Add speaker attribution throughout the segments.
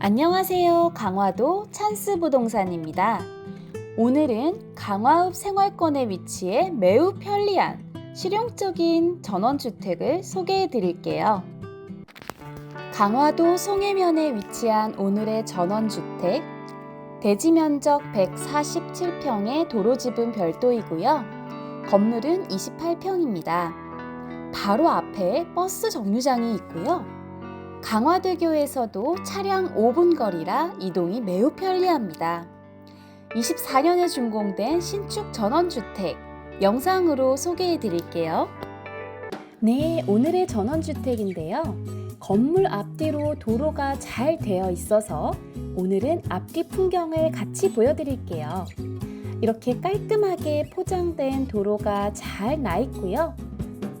Speaker 1: 안녕하세요. 강화도 찬스 부동산입니다. 오늘은 강화읍 생활권에 위치해 매우 편리한 실용적인 전원주택을 소개해 드릴게요. 강화도 송해면에 위치한 오늘의 전원주택, 대지 면적 147평의 도로집은 별도이고요. 건물은 28평입니다. 바로 앞에 버스 정류장이 있고요. 강화대교에서도 차량 5분 거리라 이동이 매우 편리합니다. 24년에 준공된 신축 전원주택 영상으로 소개해 드릴게요. 네, 오늘의 전원주택인데요. 건물 앞뒤로 도로가 잘 되어 있어서 오늘은 앞뒤 풍경을 같이 보여드릴게요. 이렇게 깔끔하게 포장된 도로가 잘 나 있고요.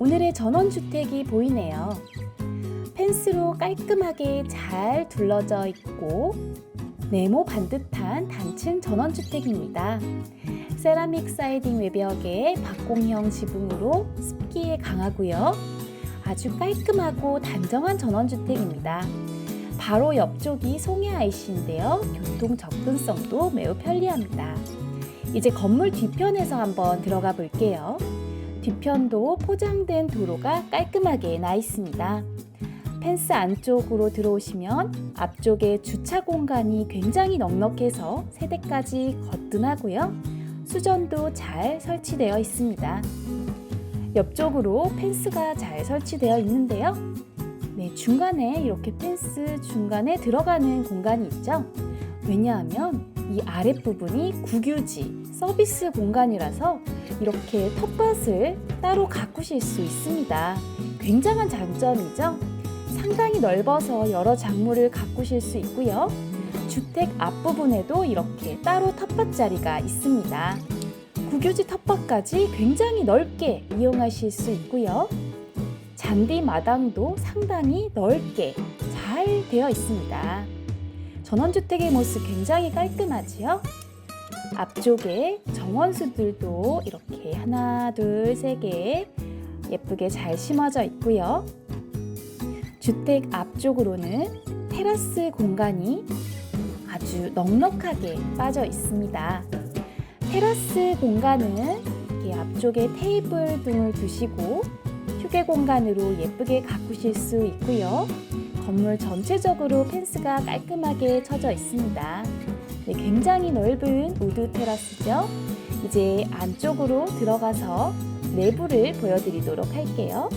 Speaker 1: 오늘의 전원주택이 보이네요. 펜스로 깔끔하게 잘 둘러져 있고 네모 반듯한 단층 전원주택입니다. 세라믹 사이딩 외벽에 박공형 지붕으로 습기에 강하고요. 아주 깔끔하고 단정한 전원주택입니다. 바로 옆쪽이 송해 IC인데요. 교통 접근성도 매우 편리합니다. 이제 건물 뒤편에서 한번 들어가 볼게요. 뒤편도 포장된 도로가 깔끔하게 나 있습니다. 펜스 안쪽으로 들어오시면 앞쪽에 주차 공간이 굉장히 넉넉해서 세대까지 거뜬하고요. 수전도 잘 설치되어 있습니다. 옆쪽으로 펜스가 잘 설치되어 있는데요. 네, 중간에 이렇게 펜스 중간에 들어가는 공간이 있죠. 왜냐하면 이 아랫부분이 국유지 서비스 공간이라서 이렇게 텃밭을 따로 가꾸실 수 있습니다. 굉장한 장점이죠. 상당히 넓어서 여러 작물을 가꾸실 수 있고요. 주택 앞부분에도 이렇게 따로 텃밭 자리가 있습니다. 국유지 텃밭까지 굉장히 넓게 이용하실 수 있고요. 잔디 마당도 상당히 넓게 잘 되어 있습니다. 전원주택의 모습 굉장히 깔끔하지요? 앞쪽에 정원수들도 이렇게 하나, 둘, 세 개 예쁘게 잘 심어져 있고요. 주택 앞쪽으로는 테라스 공간이 아주 넉넉하게 빠져 있습니다. 테라스 공간은 이렇게 앞쪽에 테이블 등을 두시고 휴게 공간으로 예쁘게 가꾸실 수 있고요. 건물 전체적으로 펜스가 깔끔하게 쳐져 있습니다. 네, 굉장히 넓은 우드 테라스죠. 이제 안쪽으로 들어가서 내부를 보여드리도록 할게요.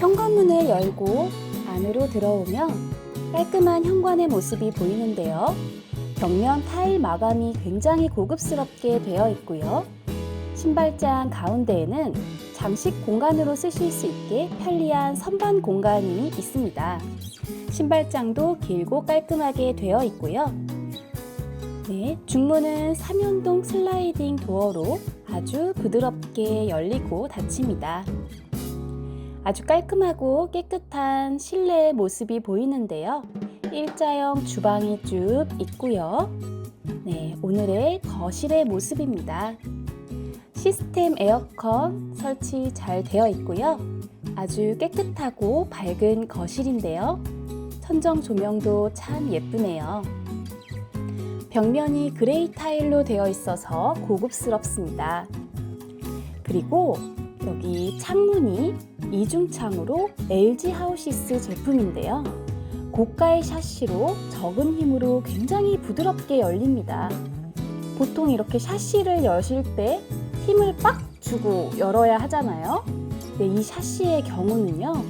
Speaker 1: 현관문을 열고 안으로 들어오면 깔끔한 현관의 모습이 보이는데요. 벽면 타일 마감이 굉장히 고급스럽게 되어 있고요. 신발장 가운데에는 장식 공간으로 쓰실 수 있게 편리한 선반 공간이 있습니다. 신발장도 길고 깔끔하게 되어 있고요. 네, 중문은 3연동 슬라이딩 도어로 아주 부드럽게 열리고 닫힙니다. 아주 깔끔하고 깨끗한 실내 모습이 보이는데요. 일자형 주방이 쭉 있고요. 네, 오늘의 거실의 모습입니다. 시스템 에어컨 설치 잘 되어 있고요. 아주 깨끗하고 밝은 거실인데요. 천정 조명도 참 예쁘네요. 벽면이 그레이 타일로 되어 있어서 고급스럽습니다. 그리고 여기 창문이 이중창으로 LG 하우시스 제품인데요. 고가의 샤시로 적은 힘으로 굉장히 부드럽게 열립니다. 보통 이렇게 샤시를 여실 때 힘을 빡 주고 열어야 하잖아요. 근데 이 샤시의 경우는요.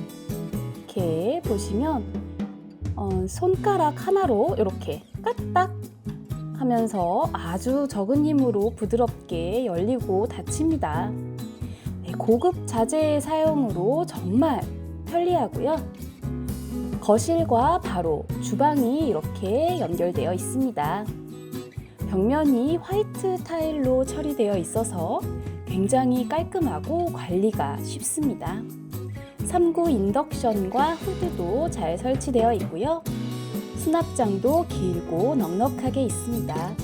Speaker 1: 이렇게 보시면 어, 손가락 하나로 이렇게 까딱 하면서 아주 적은 힘으로 부드럽게 열리고 닫힙니다. 네, 고급 자재 사용으로 정말 편리하고요. 거실과 바로 주방이 이렇게 연결되어 있습니다. 벽면이 화이트 타일로 처리되어 있어서 굉장히 깔끔하고 관리가 쉽습니다. 3구 인덕션과 후드도 잘 설치되어 있고요. 수납장도 길고 넉넉하게 있습니다.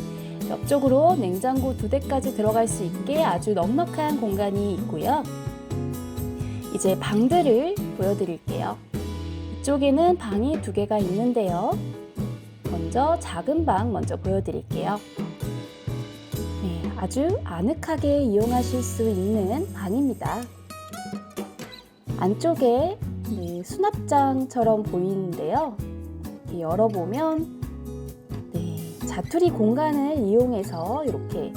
Speaker 1: 옆쪽으로 냉장고 두 대까지 들어갈 수 있게 아주 넉넉한 공간이 있고요. 이제 방들을 보여드릴게요. 이쪽에는 방이 두 개가 있는데요. 먼저 작은 방 먼저 보여드릴게요. 네, 아주 아늑하게 이용하실 수 있는 방입니다. 안쪽에 네, 수납장처럼 보이는데요. 열어보면 네, 자투리 공간을 이용해서 이렇게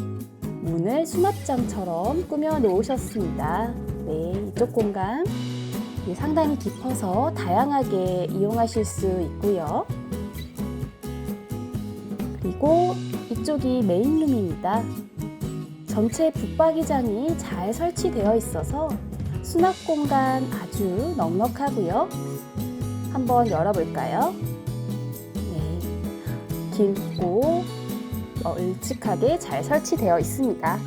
Speaker 1: 문을 수납장처럼 꾸며 놓으셨습니다. 네, 이쪽 공간 네, 상당히 깊어서 다양하게 이용하실 수 있고요. 그리고 이쪽이 메인룸입니다. 전체 붙박이장이 잘 설치되어 있어서 수납 공간 아주 넉넉하고요. 한번 열어볼까요? 네, 길고 널찍하게 잘 설치되어 있습니다.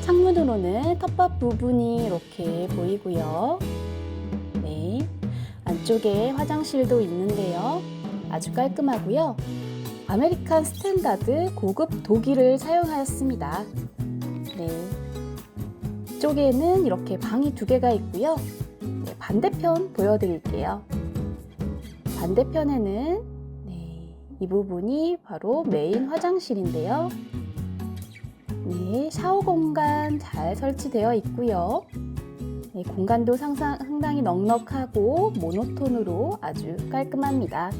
Speaker 1: 창문으로는 텃밭 부분이 이렇게 보이고요. 네, 안쪽에 화장실도 있는데요. 아주 깔끔하고요. 아메리칸 스탠다드 고급 도기를 사용하였습니다. 네. 이쪽에는 이렇게 방이 두 개가 있고요. 네, 반대편 보여드릴게요. 반대편에는 네, 이 부분이 바로 메인 화장실인데요. 네, 샤워 공간 잘 설치되어 있고요. 네, 공간도 상상, 상당히 넉넉하고 모노톤으로 아주 깔끔합니다.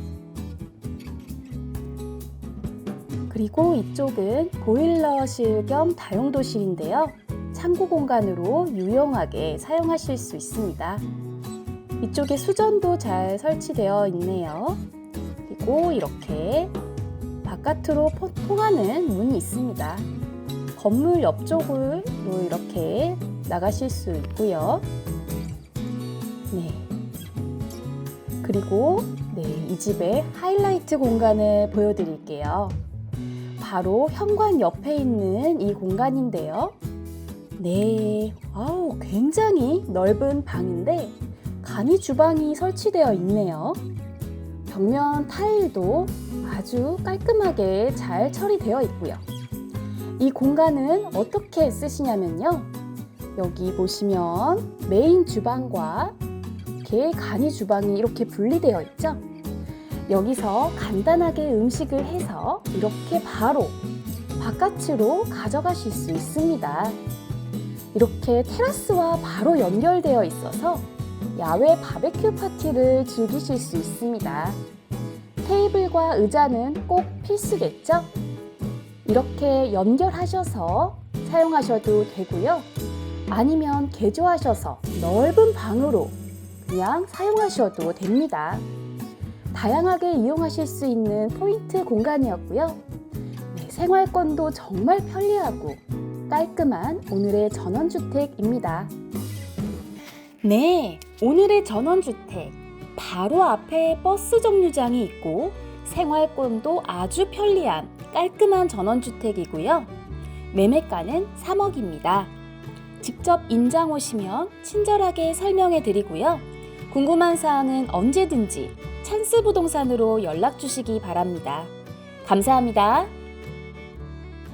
Speaker 1: 그리고 이쪽은 보일러실 겸 다용도실인데요. 창고 공간으로 유용하게 사용하실 수 있습니다. 이쪽에 수전도 잘 설치되어 있네요. 그리고 이렇게 바깥으로 포- 통하는 문이 있습니다. 건물 옆쪽으로 이렇게 나가실 수 있고요. 네. 그리고 네, 이 집의 하이라이트 공간을 보여드릴게요. 바로 현관 옆에 있는 이 공간인데요. 네, 아우, 굉장히 넓은 방인데 간이 주방이 설치되어 있네요. 벽면 타일도 아주 깔끔하게 잘 처리되어 있고요. 이 공간은 어떻게 쓰시냐면요. 여기 보시면 메인 주방과 이렇게 간이 주방이 이렇게 분리되어 있죠. 여기서 간단하게 음식을 해서 이렇게 바로 바깥으로 가져가실 수 있습니다. 이렇게 테라스와 바로 연결되어 있어서 야외 바베큐 파티를 즐기실 수 있습니다. 테이블과 의자는 꼭 필수겠죠? 이렇게 연결하셔서 사용하셔도 되고요. 아니면 개조하셔서 넓은 방으로 그냥 사용하셔도 됩니다. 다양하게 이용하실 수 있는 포인트 공간이었고요. 네, 생활권도 정말 편리하고 깔끔한 오늘의 전원주택입니다. 네, 오늘의 전원주택. 바로 앞에 버스 정류장이 있고 생활권도 아주 편리한 깔끔한 전원주택이고요. 매매가는 3억입니다. 직접 임장 오시면 친절하게 설명해 드리고요. 궁금한 사항은 언제든지 찬스 부동산으로 연락 주시기 바랍니다. 감사합니다.